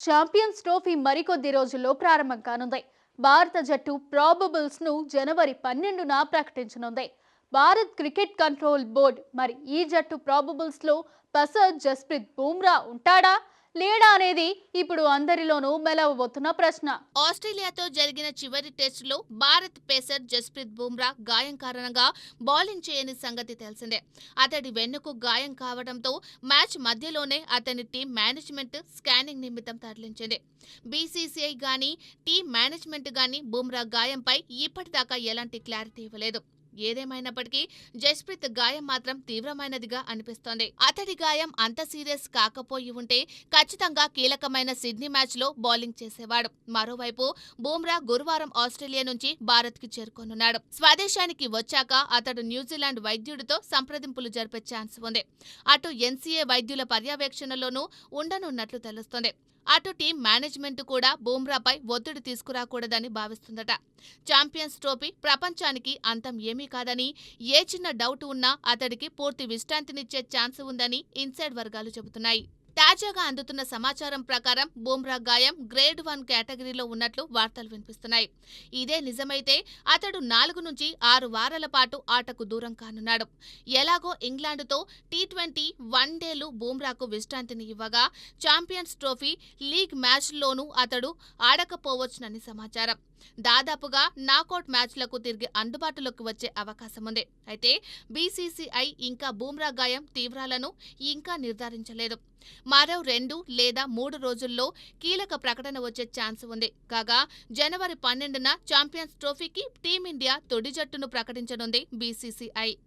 Champions trophy మరికొద్ది రోజుల్లో ప్రారంభం కానుంది. భారత జట్టు ప్రాబబుల్స్ను జనవరి పన్నెండున ప్రకటించనుంది. భారత్ క్రికెట్ కంట్రోల్ బోర్డ్ మరి ఈ జట్టు ప్రాబబుల్స్లో పసర్ జస్ప్రీత్ బూమ్రా ఉంటాడా? లేడా అనేది ఇప్పుడు అందరిలోనూ మెలవబోతున్న ప్రశ్న. ఆస్ట్రేలియాతో జరిగిన చివరి టెస్టులో భారత్ పేసర్ జస్ప్రీత్ బుమ్రా గాయం కారణంగా బౌలింగ్ చేయని సంగతి తెలిసిందే. అతడి వెన్నుకు గాయం కావడంతో మ్యాచ్ మధ్యలోనే అతని టీం మేనేజ్మెంట్ స్కానింగ్ నిమిత్తం తరలించింది. బీసీసీఐ గాని టీం మేనేజ్మెంట్ గాని బుమ్రా గాయంపై ఇప్పటిదాకా ఎలాంటి క్లారిటీ ఇవ్వలేదు. ఏదేమైనప్పటికీ జస్ప్రీత్ గాయం మాత్రం తీవ్రమైనదిగా అనిపిస్తోంది. అతడి గాయం అంత సీరియస్ కాకపోయి ఉంటే ఖచ్చితంగా కీలకమైన సిడ్నీ మ్యాచ్లో బౌలింగ్ చేసేవాడు. మరోవైపు బూమ్రా గురువారం ఆస్ట్రేలియా నుంచి భారత్కి చేరుకోనున్నాడు. స్వదేశానికి వచ్చాక అతడు న్యూజిలాండ్ వైద్యుడితో సంప్రదింపులు జరిపే ఛాన్స్ ఉంది. అటు ఎన్సీఏ వైద్యుల పర్యవేక్షణలోనూ ఉండనున్నట్లు తెలుస్తోంది. అటు టీం మేనేజ్మెంట్ కూడా బూమ్రాపై ఒత్తిడి తీసుకురాకూడదని భావిస్తుందట. ఛాంపియన్స్ ట్రోఫీ ప్రపంచానికి అంతం ఏమీ కాదని ఏ చిన్న డౌట్ ఉన్నా అతడికి పూర్తి విశ్రాంతినిచ్చే ఛాన్స్ ఉందని ఇన్సైడ్ వర్గాలు చెబుతున్నాయి. తాజాగా అందుతున్న సమాచారం ప్రకారం బూమ్రా గాయం గ్రేడ్ వన్ కేటగిరీలో ఉన్నట్లు వార్తలు వినిపిస్తున్నాయి. ఇదే నిజమైతే అతడు నాలుగు నుంచి ఆరు వారాల పాటు ఆటకు దూరం కానున్నాడు. ఎలాగో ఇంగ్లాండ్తో టీ ట్వంటీ వన్ డేలు బూమ్రాకు విశ్రాంతిని ఇవ్వగా ఛాంపియన్స్ ట్రోఫీ లీగ్ మ్యాచ్లోనూ అతడు ఆడకపోవచ్చునని సమాచారం. దాదాపుగా నాకౌట్ మ్యాచ్లకు తిరిగి అందుబాటులోకి వచ్చే అవకాశం ఉంది. అయితే బీసీసీఐ ఇంకా బూమ్రా గాయం తీవ్రాలను ఇంకా నిర్ధారించలేదు. మరో రెండు లేదా మూడు రోజుల్లో కీలక ప్రకటన వచ్చే ఛాన్స్ ఉంది. కాగా జనవరి పన్నెండున ఛాంపియన్స్ ట్రోఫీకి టీమిండియా తొడి జట్టును ప్రకటించనుంది బీసీసీఐ.